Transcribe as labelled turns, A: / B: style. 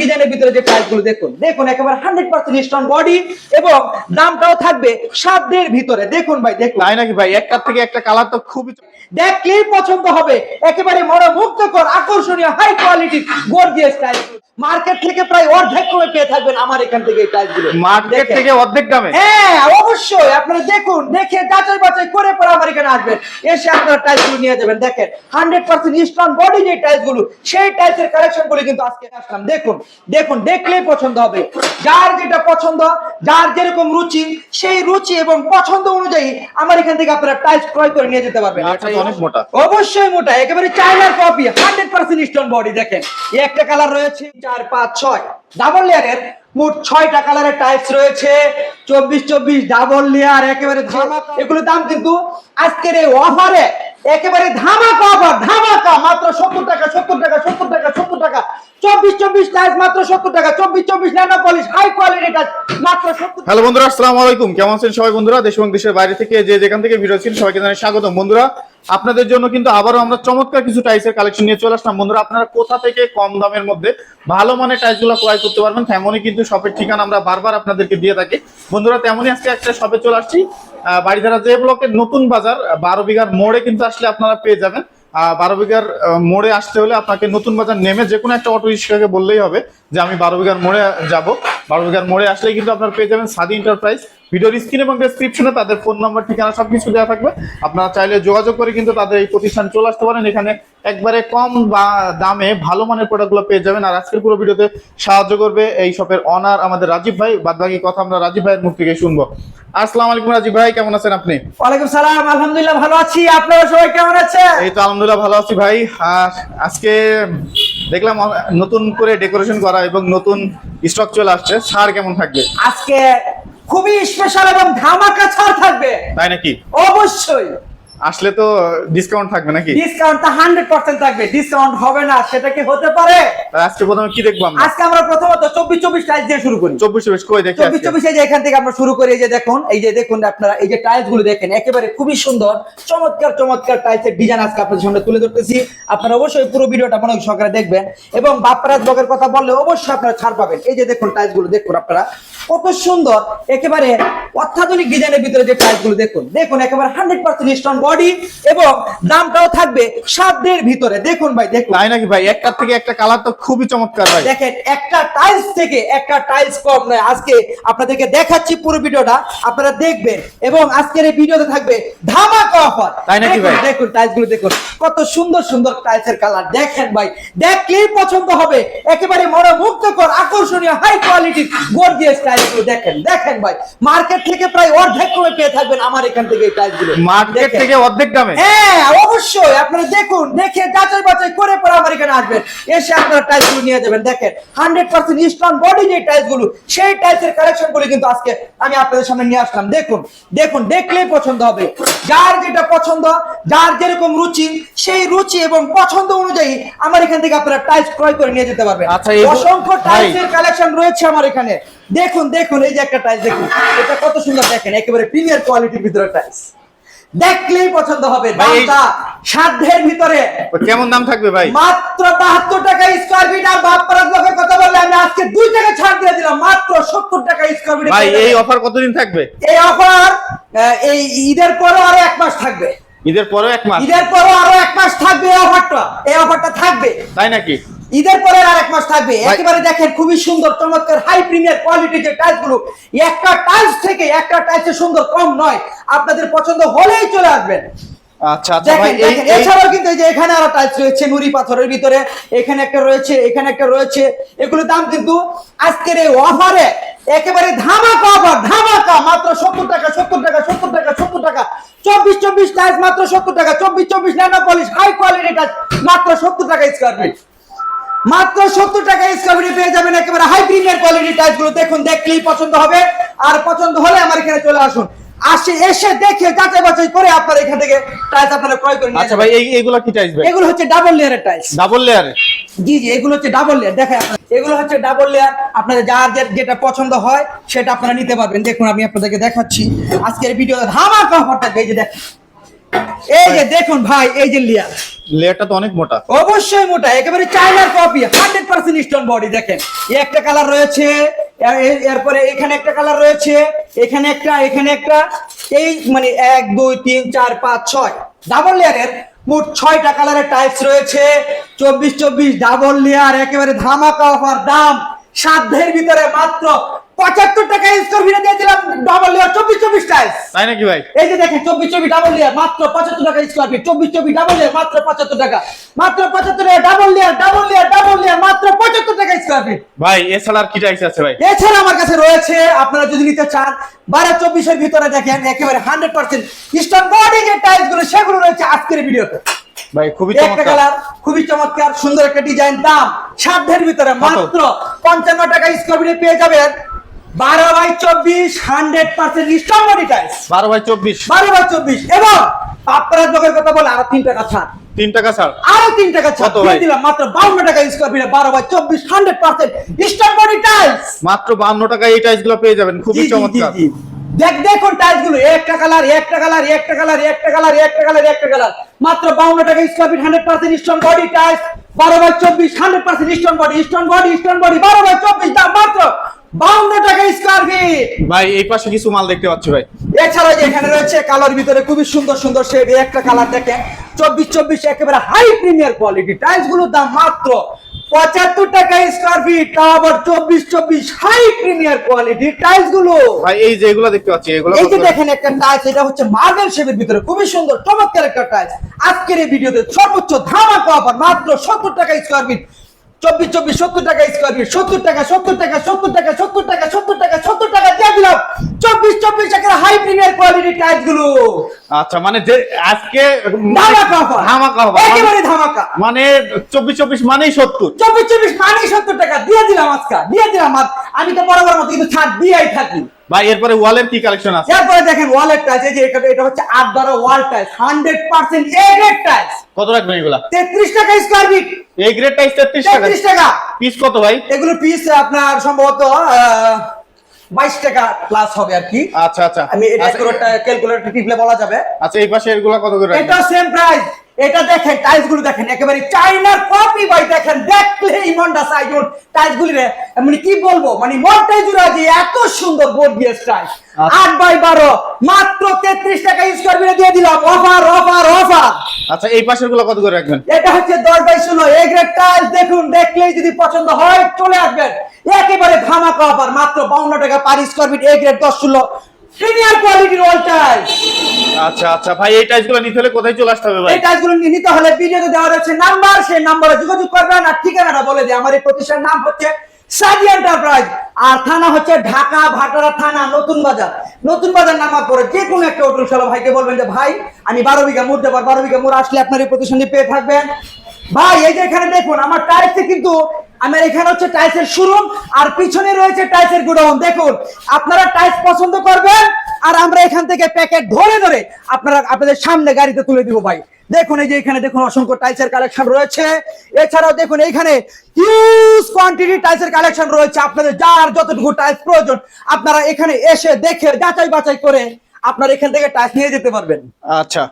A: ডিজাইনের ভিতরে যে টাইলগুলো দেখুন। দেখুন একেবারে হান্ড্রেড পার্সেন্ট স্ট্রং বডি এবং দামটাও থাকবে সাধ্যের ভিতরে। দেখুন ভাই দেখুন।
B: তাই নাকি ভাই? একটা থেকে একটা কালার তো খুবই
A: দেখলেই পছন্দ হবে। একেবারে মনোমুগ্ধকর আকর্ষণীয় হাই কোয়ালিটির গর্জিয়াস টাইলস মার্কেট থেকে প্রায় অর্ধেক কমে পেয়ে থাকবেন আমার এখান থেকে এই প্রাইসগুলো
B: মার্কেট থেকে অর্ধেক দামে?
A: হ্যাঁ অবশ্যই। আপনারা দেখুন দেখে যাচাই বাছাই করে পরে আমার এখানে আসবেন। এসে আপনারা টাইলসগুলো নিয়ে যাবেন। দেখেন হান্ড্রেড পার্সেন্ট বডি যে টাইলসগুলো সেই টাইলস এর কালেকশনগুলো কিন্তু আজকে আসলাম। দেখুন দেখুন দেখলেই পছন্দ হবে। যার যেটা পছন্দ যার যেরকম রুচি সেই রুচি এবং পছন্দ অনুযায়ী আমার এখান থেকে আপনারা টাইলস ক্রয় করে নিয়ে যেতে পারবেন।
B: মোটা।
A: অবশ্যই মোটা একেবারে চাইনার copy hundred percent stone body দেখেন। একটা কালার রয়েছে চার পাঁচ ছয়। ডাবল লেয়ারের মোট ছয়টা কালারের টাইপস রয়েছে। চব্বিশ চব্বিশ ডাবল লেয়ার একেবারে ধামাকা। এগুলো দাম কিন্তু আজকের এই অফারে একেবারে ধামাকা অফার ধামাকা, মাত্র সত্তর টাকা সত্তর টাকা সত্তর টাকা সত্তর টাকা। চব্বিশ চব্বিশ টাইস মাত্র সত্তর টাকা, চব্বিশ চব্বিশ নানা পলিশ হাই কোয়ালিটি টাইস মাত্র সত্তর
B: হ্যালো বন্ধুরা, আসসালামু আলাইকুম। কেমন আছেন সবাই বন্ধুরা? দেশ এবং দেশের বাইরে থেকে যে যেখান থেকে ভিডিও ছিল সবাইকে জানাই স্বাগতম। বন্ধুরা আপনাদের জন্য কিন্তু আবারও আমরা চমৎকার কিছু টাইলসের কালেকশন নিয়ে চলে আসলাম। বন্ধুরা আপনারা কোথা থেকে কম দামের মধ্যে ভালো মানের টাইলসগুলো ক্রয় করতে পারবেন তেমনই কিন্তু শপের ঠিকানা আমরা বারবার আপনাদেরকে দিয়ে থাকি। বন্ধুরা তেমনই আজকে একটা শপে চলে আসছি। বাড়িধারা যে ব্লকের নতুন বাজার বারো বিঘার মোড়ে কিন্তু আসলে আপনারা পেয়ে যাবেন। আহ, বারো বিঘার মোড়ে আসতে হলে আপনাকে নতুন বাজার নেমে যে কোনো একটা অটো রিক্সাকে বললেই হবে। যে আমি বারো বিঘার মোড়ে যাব। বারো বিঘার মোড়ে আসলেই কিন্তু আপনার পেয়ে যাবেন সাদি এন্টারপ্রাইজ ভিডিওর স্ক্রিন এবং ডেসক্রিপশনে তাদের ফোন নাম্বার ঠিকানা সব কিছু দেওয়া থাকবে। আপনারা চাইলে যোগাযোগ করে কিন্তু তাদের এই প্রতিষ্ঠান চলে আসতে পারেন। এখানে একবারে কম বা দামে ভালো মানের প্রোডাক্টগুলো পেয়ে যাবেন। আর আজকের পুরো ভিডিওতে সাহায্য করবে এই শপের অনার আমাদের রাজীব ভাই। বাদ বাকি কথা আমরা রাজীব ভাইয়ের মুখ থেকে শুনব। আসসালামু আলাইকুম রাজীব ভাই কেমন আছেন আপনি?
A: ওয়ালাইকুম সালাম আলহামদুলিল্লাহ ভালো আছি। আপনারা সবাই কেমন আছেন?
B: এই তো আলহামদুলিল্লাহ ভালো আছি ভাই। আর আজকে দেখলাম নতুন করে ডেকোরেশন করা এবং নতুন স্টক চলে আসছে। সার কেমন থাকবে?
A: আজকে খুবই স্পেশাল এবং ধামাকা ছাড় থাকবে।
B: তাই নাকি?
A: অবশ্যই।
B: আসলে তো ডিসকাউন্ট থাকবে নাকি?
A: ডিসকাউন্টটা হান্ড্রেড পার্সেন্ট থাকবে ডিসকাউন্ট হবে না সেটা কি হতে পারে?
B: আজকে প্রথমে কি দেখব আমরা?
A: আজকে আমরা প্রথমত চব্বিশ চব্বিশ টাইলস দিয়ে শুরু করি।
B: চব্বিশ চব্বিশ কই দেখি
A: চব্বিশ
B: আজকে।
A: চব্বিশ এই যে এখান থেকে আমরা শুরু করি এই যে দেখুন এই যে দেখুন আপনারা এই যে টাইলসগুলো দেখেন একেবারে খুবই সুন্দর চমৎকার চমৎকার টাইলসের ডিজাইন আজকে আপনাদের সামনে তুলে ধরতেছি। আপনারা অবশ্যই পুরো ভিডিওটা মনোযোগ সহকারে দেখবেন এবং বাপ্পারাজ ব্লগের কথা বললে অবশ্যই আপনারা ছাড় পাবেন। এই যে দেখুন টাইলসগুলো দেখুন আপনারা কত সুন্দর একেবারে অত্যাধুনিক ডিজাইনের ভিতরে যে টাইলসগুলো দেখুন। দেখুন একেবারে হান্ড্রেড পার্সেন্ট স্ট্রং বডি এবং দামটাও থাকবে সাধ্যের ভিতরে। দেখুন ভাই দেখুন।
B: তাই নাকি ভাই? একটা থেকে একটা কালার তো খুবই চমৎকার ভাই।
A: দেখেন একটা টাইলস থেকে একটা টাইলস কম নয়। আজকে আপনাদেরকে দেখাচ্ছি পুরো ভিডিওটা আপনারা দেখবেন। এবং আজকের এই ভিডিওতে থাকবে ধামাকা অফার
B: তাই নাকি ভাই?
A: দেখুন টাইলসগুলো দেখুন। কত সুন্দর সুন্দর টাইলসের কালার দেখেন ভাই দেখলেই পছন্দ হবে। একেবারে মনোমুগ্ধকর আকর্ষণীয় হাই কোয়ালিটি গর্জিয়াস টাইলসগুলো। দেখেন দেখেন ভাই মার্কেট থেকে প্রায় অর্ধেক কমে পেয়ে থাকবেন আমার এখান থেকে এই টাইলসগুলো।
B: মার্কেট থেকে অর্ধেক দামে।
A: হ্যাঁ অবশ্যই। আপনারা দেখুন দেখে যাচাই বাছাই করে পরে আমার এখানে আসবেন। এসে আপনারা টাইলসগুলো নিয়ে যাবেন। দেখেন হান্ড্রেড পার্সেন্ট স্ট্রং বডি যে টাইলসগুলো সেই টাইলস এর কালেকশনগুলো কিন্তু আজকে আমি আপনাদের সামনে নিয়ে আসলাম। দেখুন দেখুন দেখলেই পছন্দ হবে। যার যেটা পছন্দ যার যেরকম রুচি সেই রুচি এবং পছন্দ অনুযায়ী আমার এখান থেকে আপনারা টাইলস ক্রয় করে নিয়ে যেতে পারবেন।
B: আচ্ছা,
A: অসংখ্য
B: ভাই।
A: টাইলস এর কালেকশন রয়েছে আমার এখানে। দেখুন দেখুন এই যে একটা টাইলস দেখুন। এটা কত সুন্দর দেখেন একেবারে প্রিমিয়ার কোয়ালিটির ভিতরে টাইলস দেখলেই পছন্দ হবে। দামটা সাধ্যের ভিতরে।
B: কেমন দাম থাকবে ভাই?
A: মাত্র বাহাত্তর টাকা স্কোয়ার ফিট আর বাপ্পারাজ লোকের কথা বললে আমি আজকে দুই টাকা ছাড় দিয়ে দিলাম। মাত্র সত্তর টাকা স্কোয়ার ফিট
B: ভাই এই অফার কতদিন থাকবে?
A: এই অফার এই ঈদের পরে আরও এক মাস থাকবে।
B: ঈদের পরেও এক মাস?
A: ঈদের পরও আরও এক মাস থাকবে এই অফারটা এই অফারটা থাকবে।
B: তাই নাকি?
A: ঈদের পরে আর এক মাস থাকবে। একেবারে দেখেন খুবই সুন্দর চমৎকার হাই প্রিমিয়ার কোয়ালিটির যে টাইলসগুলো একটা টাইলস থেকে একটা টাইলসের সুন্দর কম নয়। আপনাদের পছন্দ হলেই চলে আসবেন।
B: আচ্ছা আচ্ছা ভাই
A: দেখেন
B: এই
A: দেখেন
B: এই-
A: এছাড়াও কিন্তু এই যে এখানে আরও টাইলস রয়েছে নুড়ি পাথরের ভিতরে এখানে একটা রয়েছে এখানে একটা রয়েছে। এগুলোর দাম কিন্তু আজকের এই অফারে একেবারে ধামাকা অফার ধামাকা মাত্র সত্তর টাকা সত্তর টাকা সত্তর টাকা সত্তর টাকা। চব্বিশ চব্বিশ টাইলস মাত্র সত্তর টাকা চব্বিশ চব্বিশ পলিশ হাই কোয়ালিটি টাইলস মাত্র সত্তর টাকা স্কোয়ার ফিট মাত্র সত্তর টাকা স্কোয়ার পেয়ে যাবেন একেবারে হাই প্রিমিয়ার কোয়ালিটি টাইলসগুলো। দেখুন দেখলেই পছন্দ হবে। আর পছন্দ হলে আমার এখানে চলে আসুন। আসে এসে দেখে যাচাই বাছাই করে আপনারা এখান থেকে টাইলস আপনারা ক্রয় করে
B: আচ্ছা ভাই এই এগুলো কি ভাই?
A: এগুলো হচ্ছে ডাবল লেয়ারের টাইলস
B: ডাবল লেয়ারে
A: জি জি এগুলো হচ্ছে ডাবল লেয়ার আপনারা। এগুলো হচ্ছে ডাবল লেয়ার আপনাদের যার যে- যেটা পছন্দ হয় সেটা আপনারা নিতে পারবেন। দেখুন আমি আপনাদেরকে দেখাচ্ছি। আজকের ভিডিও ধামাকা অফার থাকবে। এই যে দেখেন। এই যে দেখুন ভাই এই যে লিয়া
B: লেয়ারটা তো অনেক মোটা।
A: অবশ্যই মোটা, একেবারে চাইনার copy hundred percent stone body দেখেন। এই একটা কালার রয়েছে এর- এর- এরপরে এখানে একটা কালার রয়েছে, এখানে একটা এখানে একটা, এই মানে এক, দুই, তিন, চার, পাঁচ, ছয়। ডাবল লেয়ারের মোট ছয়টা কালারের টাইপস রয়েছে। চব্বিশ চব্বিশ ডাবল লেয়ার একেবারে ধামাকা অফার দাম সাধ্যের ভিতরে মাত্র পঁচাত্তর টাকা স্কোয়ার ফিরে দিয়ে দিলাম ডাবল লেয়ার চব্বিশ চব্বিশ টাইপস
B: তাই নাকি ভাই?
A: এই যে দেখেন চব্বিশ চব্বিশ ডাবল লেয়ার মাত্র পঁচাত্তর টাকা স্কোয়ার ফিট চব্বিশ চব্বিশ ডাবল লেয়ার মাত্র পঁচাত্তর টাকা। মাত্র পঁচাত্তর টাকা double layer double layer double layer মাত্র পঁচাত্তর টাকা স্কোয়ার ফিট
B: ভাই এছাড়া আর কি টাইস আছে ভাই?
A: এছাড়া আমার কাছে রয়েছে আপনারা যদি নিতে চান বারো চব্বিশের ভিতরে দেখেন একেবারে হান্ড্রেড পার্সেন্ট স্টোন বডি যে টাইলসগুলো সেগুলো রয়েছে আজকের ভিডিওতে।
B: ভাই খুবই চমৎকার।
A: খুবই চমৎকার সুন্দর একটা ডিজাইন দাম সাধ্যের ভিতরে মাত্র পঞ্চান্ন টাকা স্কোয়ার ফিটে পেয়ে যাবেন। বারো বাই চব্বিশ hundred percent stone body tiles
B: বারো বাই চব্বিশ।
A: বারো বাই চব্বিশ। এবং আপনারা যোগের কথা বলে আরও তিন টাকা ছাড়।
B: তিন টাকা ছাড়।
A: আরও তিন টাকা ছাড়। দিয়ে দিলাম মাত্র বাউন্ন টাকা স্কোয়ার ফিটে বারো বাই চব্বিশ হান্ড্রেড পার্সেন্ট বডি টাইলস
B: মাত্র বান্ন টাকা এই টাইসগুলো পেয়ে যাবেন। খুবই চমৎকার।
A: দেখ দেখুন টাইলসগুলো। একটা কালার একটা কালার একটা কালার একটা কালার একটা কালার একটা কালার মাত্র বাউন্ন টাকা square feet hundred percent stone body tiles বারো বাই চব্বিশ hundred percent stone body stone body stone body বারো বাই চব্বিশ দাম মাত্র বাউন্ন টাকা স্কোয়ার ফিট
B: ভাই এই পাশে কিছু মাল দেখতে পাচ্ছি ভাই।
A: এছাড়া এখানে রয়েছে কালার ভিতরে খুবই সুন্দর সুন্দর শেড একটা কালার দেখেন। চব্বিশ চব্বিশ একেবারে হাই প্রিমিয়ার কোয়ালিটি টাইলসগুলোর দাম মাত্র পঁচাত্তর টাকা স্কোয়ার ফিট আবার চব্বিশ চব্বিশ হাই প্রিমিয়ার কোয়ালিটি টাইলসগুলো।
B: ভাই এই যে এগুলো দেখতে পাচ্ছি এগুলো
A: এই যে দেখেন একটা টাইলস এটা হচ্ছে মার্বেল শেপের ভিতরে খুবই সুন্দর চমৎকার একটা টাইলস আজকের এই ভিডিওতে সর্বোচ্চ ধামাকা অফার মাত্র সত্তর টাকা স্কোয়ার ফিট চব্বিশ চব্বিশ সত্তর টাকা স্কোয়ার ফিট সত্তর টাকা সত্তর টাকা সত্তর টাকা সত্তর টাকা সত্তর টাকা সত্তর টাকা দিয়ে দিলাম। চব্বিশ চব্বিশ টাকার হাই প্রিমিয়ার কোয়ালিটি টাইলসগুলো।
B: আচ্ছা মানে যে আজকে
A: ধামাকা
B: offer।
A: একেবারে ধামাকা।
B: মানে চব্বিশ চব্বিশ মানেই সত্তর।
A: চব্বিশ চব্বিশ মানেই সত্তর টাকা। দিয়ে দিলাম আজকে দিয়ে দিলাম। আমি তো বরাবর মতো কিন্তু ছাড় দিয়েই থাকি।
B: ভাই এরপরে ওয়ালের কি কালেকশন আছে?
A: এরপরে দেখেন ওয়ালেট টাইলস এই যে এটা- এটা হচ্ছে আট বারো wall tiles hundred percent A grade tiles
B: কত রাখবেন এগুলা?
A: তেত্রিশ টাকা স্কোয়ার ফিট
B: এই গ্রেড টাইস তেত্রিশ টাকা।
A: তেত্রিশ টাকা।
B: পিস কত ভাই?
A: এগুলো পিস আপনার সম্ভবত বাইশ টাকা প্লাস হবে আর কি।
B: আচ্ছা আচ্ছা।
A: আমি এটা
B: আচ্ছা,
A: ক্যালকুলেটর টিপলে বলা যাবে।
B: আচ্ছা এই পাশে এগুলা কত করে
A: এটা সেম প্রাইস এটা দেখেন টাইলসগুলো দেখেন একেবারে চাইনার কপি ভাই দেখেন দেখলেই মনটা চাই যেমন টাইলস গুলি রে মানে কি বলব মানে মনটাই জুড়া যে এত সুন্দর বোর্ড দিয়ে টাইলস
B: আচ্ছা।
A: আট বাই বারো মাত্র তেত্রিশ টাকা স্কোয়ার ফিটে দিয়ে দিলাম। অফার অফার অফার
B: আচ্ছা এই পাশেরগুলা কত করে রাখবেন?
A: এটা হচ্ছে দশ বাই ষোলো এই গ্রেড টাইলস দেখুন দেখলেই যদি পছন্দ হয় চলে আসবেন। একেবারে ধামাকা অফার মাত্র বাউন্ন টাকা per square feet A grade দশ ষোলো। প্রিমিয়ার কোয়ালিটির টাইলস
B: আচ্ছা আচ্ছা। ভাই, এই টাইসগুলো নিতে হলে কোথায় চলে আসতে হবে ভাই?
A: এই টাইলসগুলো নিতে হলে ভিডিওতে দেওয়া রয়েছে নাম্বার, সেই নাম্বারে যোগাযোগ করবেন। আর ঠিকানাটা বলে দিই, আমার এই প্রতিষ্ঠানের নাম হচ্ছে সাদি এন্টারপ্রাইজ, আর থানা হচ্ছে ঢাকা ভাটারা থানা, নতুন বাজার। নতুন বাজার নামার পরে যে কোনো একটা অটো রিক্সাওয়ালা ভাইকে বলবেন যে, ভাই, আমি বারো বিঘা মোড় দেবার বারো বিঘা মুড় আসলে আপনার এই প্রতিষ্ঠানটি পেয়ে থাকবেন। ভাই, এই যে এখানে দেখুন, আমার টাইলসে কিন্তু, আমার এখানে হচ্ছে টাইলসের শোরুম, আর পিছনে রয়েছে টাইলসের গোডাউন। দেখুন, আপনারা টাইলস পছন্দ করবেন আর আমরা এখান থেকে প্যাকেট ধরে ধরে আপনারা আপনাদের সামনে গাড়িতে তুলে দিব ভাই। দেখুন এই যে এখানে দেখুন অসংখ্য টাইলসের কালেকশন রয়েছে। এছাড়াও দেখুন এখানে হিউজ কোয়ান্টিটি টাইলসের কালেকশন রয়েছে। আপনাদের যার যতটুকু টাইলস প্রয়োজন, আপনারা এখানে এসে দেখে যাচাই বাছাই করে আপনারা এখান থেকে টাইলস নিয়ে যেতে পারবেন।
B: আচ্ছা।